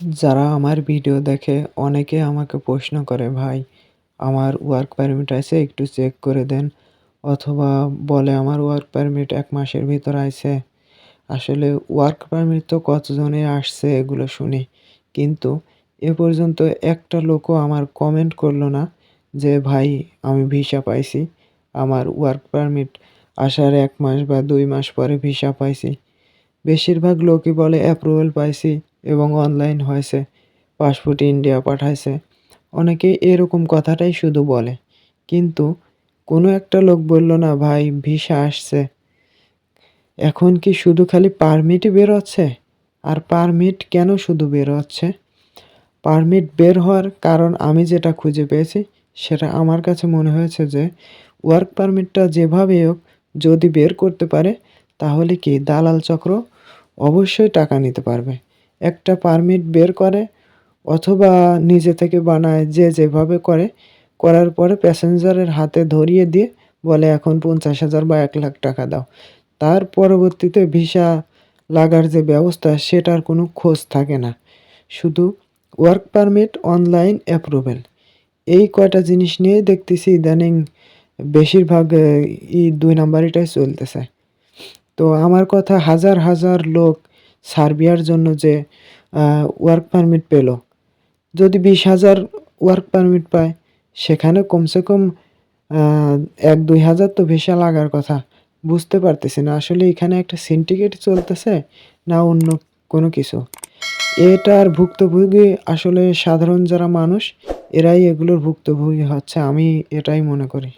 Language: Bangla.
যারা আমার ভিডিও দেখে, অনেকে আমাকে প্রশ্ন করে, ভাই, আমার ওয়ার্ক পারমিট আছে, একটু চেক করে দেন। অথবা বলে, আমার ওয়ার্ক পারমিট এক মাসের ভিতর আছে। আসলে ওয়ার্ক পারমিট তো কতজনে আসছে এগুলো শুনি, কিন্তু এ পর্যন্ত একটা লোকও আমার কমেন্ট করল না যে, ভাই, আমি ভিসা পাইছি, আমার ওয়ার্ক পারমিট আসার এক মাস বা দুই মাস পরে ভিসা পাইছি। বেশিরভাগ লোকই বলে অ্যাপ্রুভাল পাইছি। এবং অনলাইন হয়েছে পাসপোর্ট ইন্ডিয়া পাঠাইছে। অনেকে এরকম কথাটাই শুধু বলে। কিন্তু কোনো একটা লোক বলল, না ভাই ভিসা আসছে। এখন কি শুধু খালি পারমিটই বেরোচ্ছে? আর পারমিট কেন শুধু বেরোচ্ছে? পারমিট বের হওয়ার কারণ আমি যেটা খুঁজে পেয়েছি, সেটা আমার কাছে মনে হয়েছে যে ওয়ার্ক পারমিটটা যেভাবে হোক, যদি বের করতে পারে, তাহলে কি দালাল চক্র অবশ্যই টাকা নিতে পারবে। একটা পারমিট বের করে অথবা নিজে থেকে বানায়, যে যেভাবে করে, করার পরে প্যাসেঞ্জারের হাতে ধরিয়ে দিয়ে বলে, এখন পঞ্চাশ হাজার বা এক লাখ টাকা দাও। তার পরবর্তীতে ভিসা লাগার যে ব্যবস্থা, সেটার কোনো খোঁজ থাকে না। শুধু ওয়ার্ক পারমিট অনলাইন অ্যাপ্রুভেল এই কয়টা জিনিস নিয়ে দেখতেছি ইদানিং বেশিরভাগ ই দুই নাম্বারিটাই চলতেছে। তো আমার কথা হাজার হাজার লোক সার্বিয়ার জন্য যে ওয়ার্ক পারমিট পেল। যদি বিশ হাজার ওয়ার্ক পারমিট পায়, সেখানে কমসে কম এক দুই হাজার তো ভিসা লাগার কথা। বুঝতে পারতেছি না, আসলে এখানে একটা সিন্ডিকেট চলতেছে না অন্য কোনো কিছু? এটার ভুক্তভোগী আসলে সাধারণ যারা মানুষ, এরাই এগুলোর ভুক্তভোগী হচ্ছে, আমি এটাই মনে করি।